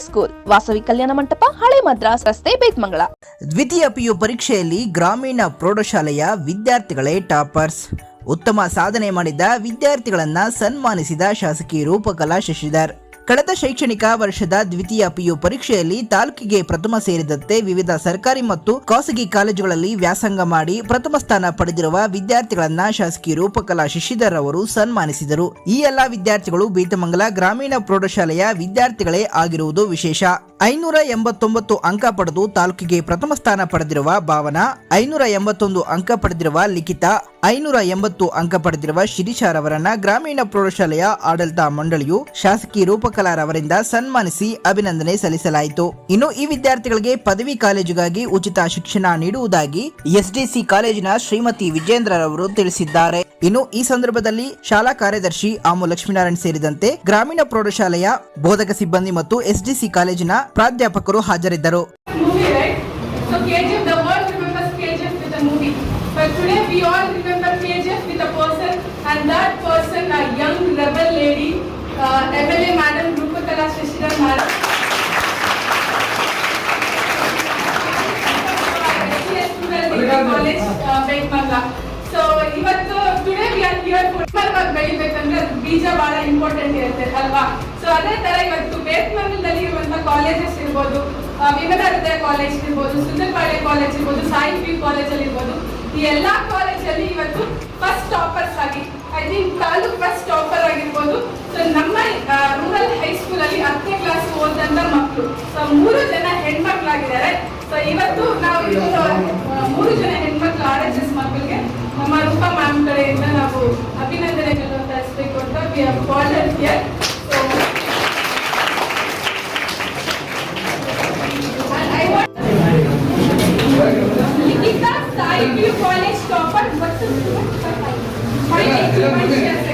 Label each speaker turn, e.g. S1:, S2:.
S1: school Vasavi Kalyana Mantapa ಹಳೆ ಮದ್ರಾಸ್ ರಸ್ತೆ ಬೇತ್ಮಂಗಳ
S2: ದ್ವಿತೀಯ ಪಿಯು ಪರೀಕ್ಷೆಯಲ್ಲಿ ಗ್ರಾಮೀಣ ಪ್ರೌಢಶಾಲೆಯ ವಿದ್ಯಾರ್ಥಿಗಳೇ ಟಾಪರ್ಸ್. ಉತ್ತಮ ಸಾಧನೆ ಮಾಡಿದ ವಿದ್ಯಾರ್ಥಿಗಳನ್ನ ಸನ್ಮಾನಿಸಿದ ಶಾಸಕಿ ರೂಪಕಲಾ ಶಶಿಧರ್. ಕಳೆದ ಶೈಕ್ಷಣಿಕ ವರ್ಷದ ದ್ವಿತೀಯ ಪಿಯು ಪರೀಕ್ಷೆಯಲ್ಲಿ ತಾಲೂಕಿಗೆ ಪ್ರಥಮ ಸೇರಿದಂತೆ ವಿವಿಧ ಸರ್ಕಾರಿ ಮತ್ತು ಖಾಸಗಿ ಕಾಲೇಜುಗಳಲ್ಲಿ ವ್ಯಾಸಂಗ ಮಾಡಿ ಪ್ರಥಮ ಸ್ಥಾನ ಪಡೆದಿರುವ ವಿದ್ಯಾರ್ಥಿಗಳನ್ನ ಶಾಸಕಿ ರೂಪಕಲಾ ಶಶಿಧರ್ ಅವರು ಸನ್ಮಾನಿಸಿದರು. ಈ ಎಲ್ಲಾ ವಿದ್ಯಾರ್ಥಿಗಳು ಬೀತಮಂಗಲ ಗ್ರಾಮೀಣ ಪ್ರೌಢಶಾಲೆಯ ವಿದ್ಯಾರ್ಥಿಗಳೇ ಆಗಿರುವುದು ವಿಶೇಷ. ಐನೂರ ಎಂಬತ್ತೊಂಬತ್ತು ಅಂಕ ಪಡೆದು ತಾಲೂಕಿಗೆ ಪ್ರಥಮ ಸ್ಥಾನ ಪಡೆದಿರುವ ಭಾವನಾ, ಐನೂರ ಎಂಬತ್ತೊಂದು ಅಂಕ ಪಡೆದಿರುವ ಲಿಖಿತ, ಐನೂರ ಎಂಬತ್ತು ಅಂಕ ಪಡೆದಿರುವ ಶಿರೀಶಾರವರನ್ನ ಗ್ರಾಮೀಣ ಪ್ರೌಢಶಾಲೆಯ ಆಡಳಿತ ಮಂಡಳಿಯು ಶಾಸಕಿ ರೂಪಕಲಾರವರಿಂದ ಸನ್ಮಾನಿಸಿ ಅಭಿನಂದನೆ ಸಲ್ಲಿಸಲಾಯಿತು. ಇನ್ನು ಈ ವಿದ್ಯಾರ್ಥಿಗಳಿಗೆ ಪದವಿ ಕಾಲೇಜುಗಾಗಿ ಉಚಿತ ಶಿಕ್ಷಣ ನೀಡುವುದಾಗಿ ಎಸ್ಡಿಸಿ ಕಾಲೇಜಿನ ಶ್ರೀಮತಿ ವಿಜೇಂದ್ರರವರು ತಿಳಿಸಿದ್ದಾರೆ. ಇನ್ನು ಈ ಸಂದರ್ಭದಲ್ಲಿ ಶಾಲಾ ಕಾರ್ಯದರ್ಶಿ ಆಮು ಲಕ್ಷ್ಮೀನಾರಾಯಣ್ ಸೇರಿದಂತೆ ಗ್ರಾಮೀಣ ಪ್ರೌಢಶಾಲೆಯ ಬೋಧಕ ಸಿಬ್ಬಂದಿ ಮತ್ತು ಎಸ್ಡಿಸಿ ಕಾಲೇಜಿನ ಪ್ರಾಧ್ಯಾಪಕರು ಹಾಜರಿದ್ದರು
S3: movie, right? So KGF, the world remembers KGF with a movie. But today we all remember KGF with a person and that person a young rebel lady, uh, MLA Madam Rupakala Shashidhar Madam. SCS student in the college, uh, Bengamla. So ಇವತ್ತು today we are here football ಬೆಳಿಬೇಕಂದ್ರೆ ಅದು ಬೀಜ ಬಹಳ important ಇರುತ್ತೆ ಅಲ್ವಾ so ಅದೇ ತರ ಇವತ್ತು ಬೇತ್ಮಂಗಲದಲ್ಲಿ ಇರುವಂತಹ ಕಾಲೇಜಸ್ ಇರ್ಬೋದು ವಿವೇಕಾನಂದ ಕಾಲೇಜ್ ಇರ್ಬೋದು, ಸುಂದರಪಾಳ್ಯ ಕಾಲೇಜ್ ಇರ್ಬೋದು ಪಿ ಕಾಲೇಜ್ ಅಲ್ಲಿ ಇರ್ಬೋದು, ಈ ಎಲ್ಲಾ ಕಾಲೇಜಲ್ಲಿ ಇವತ್ತು ಫಸ್ಟ್ ಟಾಪರ್ಸ್ ಆಗಿ I think taluk first topper ಆಗಿರ್ಬೋದು. ಸೊ ನಮ್ಮ ರೂರಲ್ ಹೈಸ್ಕೂಲ್ ಅಲ್ಲಿ ಹತ್ತನೇ ಕ್ಲಾಸ್ ಓದಂತ ಮಕ್ಕಳು ಸೊ ಮೂರು ಜನ ಹೆಣ್ಮಕ್ಳಾಗಿದ್ದಾರೆ. ಸೊ ಇವತ್ತು ನಾವು ಮೂರು ಜನ ಹೆಣ್ಮಕ್ಳು ಆರ್ ಎಸ್ ಎಸ್ ಮಕ್ಕಳಿಗೆ ನಮ್ಮ ರೂಪಾ ಮ್ಯಾಮ್ ಕಡೆಯಿಂದ ನಾವು ಅಭಿನಂದನೆಗಳನ್ನು ಅಂತ ವಿ ಆರ್ ಕಾಲ್ಡ್ Спасибо.